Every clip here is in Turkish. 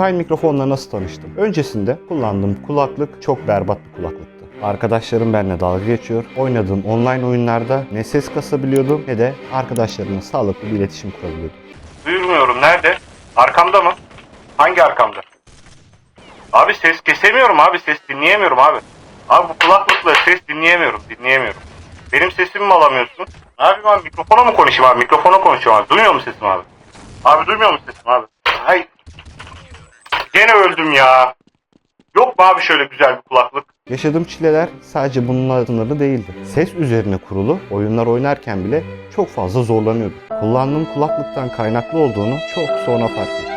Fifine mikrofonla nasıl tanıştım? Öncesinde kullandığım kulaklık çok berbat bir kulaklıktı. Arkadaşlarım benimle dalga geçiyor. Oynadığım online oyunlarda ne ses kasabiliyordum ne de arkadaşlarımla sağlıklı bir iletişim kurabiliyordum. Duyulmuyorum. Nerede? Arkamda mı? Hangi arkamda? Abi ses kesemiyorum abi. Ses dinleyemiyorum abi. Abi bu kulaklıkla ses dinleyemiyorum. Dinleyemiyorum. Benim sesimi mi alamıyorsun? Abi ben mikrofona mı konuşayım abi? Mikrofona konuşuyorum abi. Duymuyor musun sesimi abi? Abi duymuyor musun sesimi abi? Hay. Gene öldüm ya. Yok mu abi şöyle güzel bir kulaklık? Yaşadığım çileler sadece bununla sınırlı değildi. Ses üzerine kurulu oyunlar oynarken bile çok fazla zorlanıyordum. Kullandığım kulaklıktan kaynaklı olduğunu çok sonra fark ettim.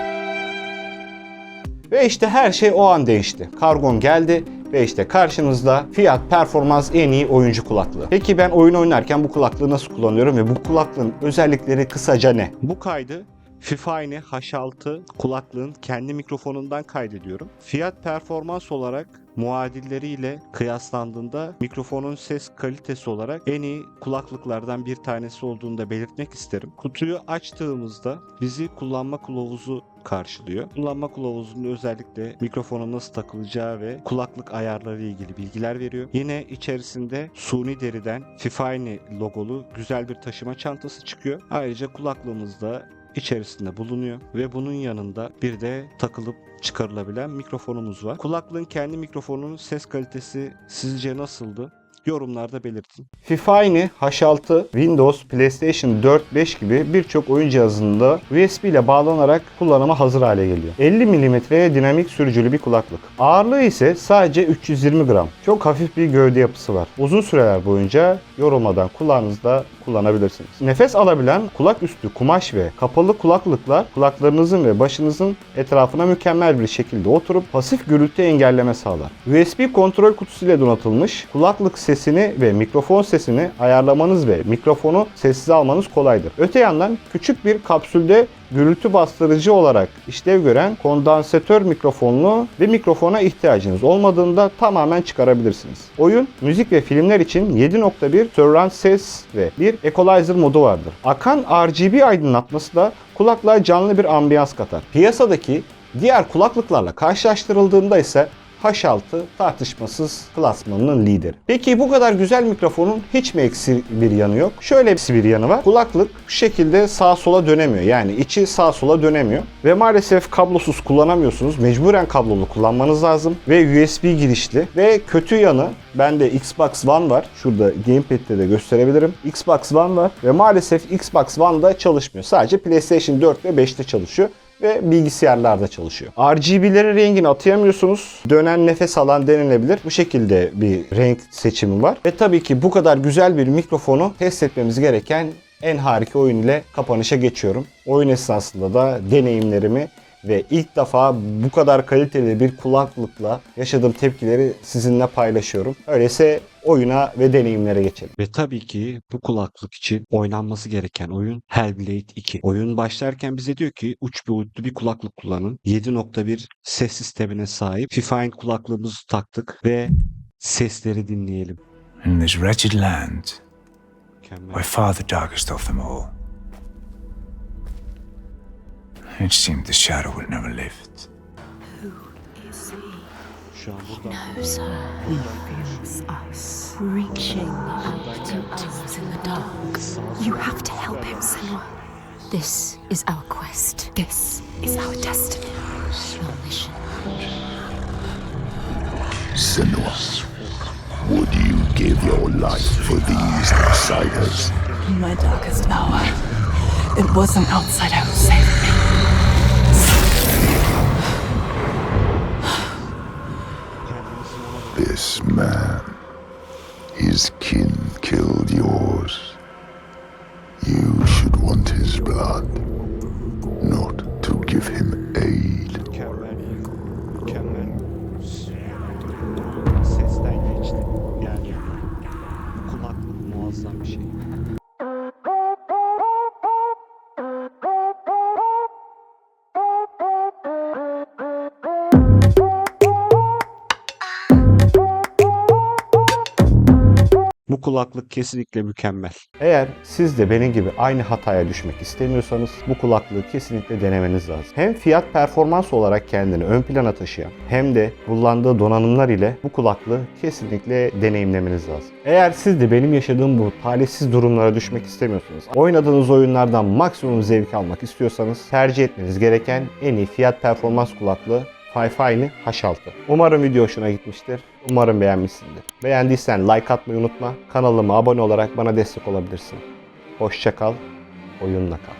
Ve işte her şey o an değişti. Kargon geldi ve işte karşınızda fiyat performans en iyi oyuncu kulaklığı. Peki ben oyun oynarken bu kulaklığı nasıl kullanıyorum ve bu kulaklığın özellikleri kısaca ne? Bu kaydı Fifine H6 kulaklığın kendi mikrofonundan kaydediyorum. Fiyat performans olarak muadilleriyle kıyaslandığında mikrofonun ses kalitesi olarak en iyi kulaklıklardan bir tanesi olduğunu da belirtmek isterim. Kutuyu açtığımızda bizi kullanma kılavuzu karşılıyor. Kullanma kılavuzunda özellikle mikrofona nasıl takılacağı ve kulaklık ayarları ile ilgili bilgiler veriyor. Yine içerisinde suni deriden Fifine logolu güzel bir taşıma çantası çıkıyor. Ayrıca kulaklığımızda içerisinde bulunuyor ve bunun yanında bir de takılıp çıkarılabilen mikrofonumuz var. Kulaklığın kendi mikrofonunun ses kalitesi sizce nasıldı? Yorumlarda belirtin. Fifine H6, Windows, PlayStation 4, 5 gibi birçok oyun cihazında USB ile bağlanarak kullanıma hazır hale geliyor. 50 mm'ye dinamik sürücülü bir kulaklık. Ağırlığı ise sadece 320 gram. Çok hafif bir gövde yapısı var. Uzun süreler boyunca yorulmadan kulağınızda kullanabilirsiniz. Nefes alabilen kulak üstü kumaş ve kapalı kulaklıklar kulaklarınızın ve başınızın etrafına mükemmel bir şekilde oturup pasif gürültü engelleme sağlar. USB kontrol kutusuyla donatılmış kulaklık sesini ve mikrofon sesini ayarlamanız ve mikrofonu sessiz almanız kolaydır. Öte yandan küçük bir kapsülde gürültü bastırıcı olarak işlev gören kondansatör mikrofonlu bir mikrofona ihtiyacınız olmadığında tamamen çıkarabilirsiniz. Oyun, müzik ve filmler için 7.1 surround ses ve bir equalizer modu vardır. Akan RGB aydınlatması da kulaklığa canlı bir ambiyans katar. Piyasadaki diğer kulaklıklarla karşılaştırıldığında ise H6 tartışmasız klasmanının lideri. Peki bu kadar güzel mikrofonun hiç mi eksi bir yanı yok? Şöyle bir yanı var. Kulaklık bu şekilde sağa sola dönemiyor. Yani içi sağa sola dönemiyor. Ve maalesef kablosuz kullanamıyorsunuz. Mecburen kablolu kullanmanız lazım. Ve USB girişli. Ve kötü yanı bende Xbox One var. Şurada gamepad'de de gösterebilirim. Xbox One var. Ve maalesef Xbox One'da çalışmıyor. Sadece PlayStation 4 ve 5'te çalışıyor ve bilgisayarlarda çalışıyor. RGB'lerin rengini atayamıyorsunuz. Dönen nefes alan denilebilir. Bu şekilde bir renk seçimi var. Ve tabii ki bu kadar güzel bir mikrofonu test etmemiz gereken en harika oyun ile kapanışa geçiyorum. Oyun esnasında da deneyimlerimi ve ilk defa bu kadar kaliteli bir kulaklıkla yaşadığım tepkileri sizinle paylaşıyorum. Öyleyse oyuna ve deneyimlere geçelim. Ve tabii ki bu kulaklık için oynanması gereken oyun Hellblade 2. Oyun başlarken bize diyor ki uç bir uçlu bir kulaklık kullanın. 7.1 ses sistemine sahip Fifine kulaklığımızı taktık ve sesleri dinleyelim. In this wretched land, by far the darkest of them all. It seemed the shadow would never lift. Who is he? burada knows her. He feels us reaching out to us in the dark. You have to help him, Senua. This is our quest. This is our destiny. Your mission. Senua, would you give your life for these outsiders? In my darkest hour, it was an outsider who saved me. This man, his kin killed yours. You should want his blood, not to give him kulaklık kesinlikle mükemmel. Eğer siz de benim gibi aynı hataya düşmek istemiyorsanız bu kulaklığı kesinlikle denemeniz lazım. Hem fiyat performans olarak kendini ön plana taşıyan hem de kullandığı donanımlar ile bu kulaklığı kesinlikle deneyimlemeniz lazım. Eğer siz de benim yaşadığım bu talihsiz durumlara düşmek istemiyorsanız, oynadığınız oyunlardan maksimum zevk almak istiyorsanız tercih etmeniz gereken en iyi fiyat performans kulaklığı Fi-Fi'ni H6. Umarım video hoşuna gitmiştir. Umarım beğenmişsindir. Beğendiysen like atmayı unutma. Kanalıma abone olarak bana destek olabilirsin. Hoşça kal, oyunla kal.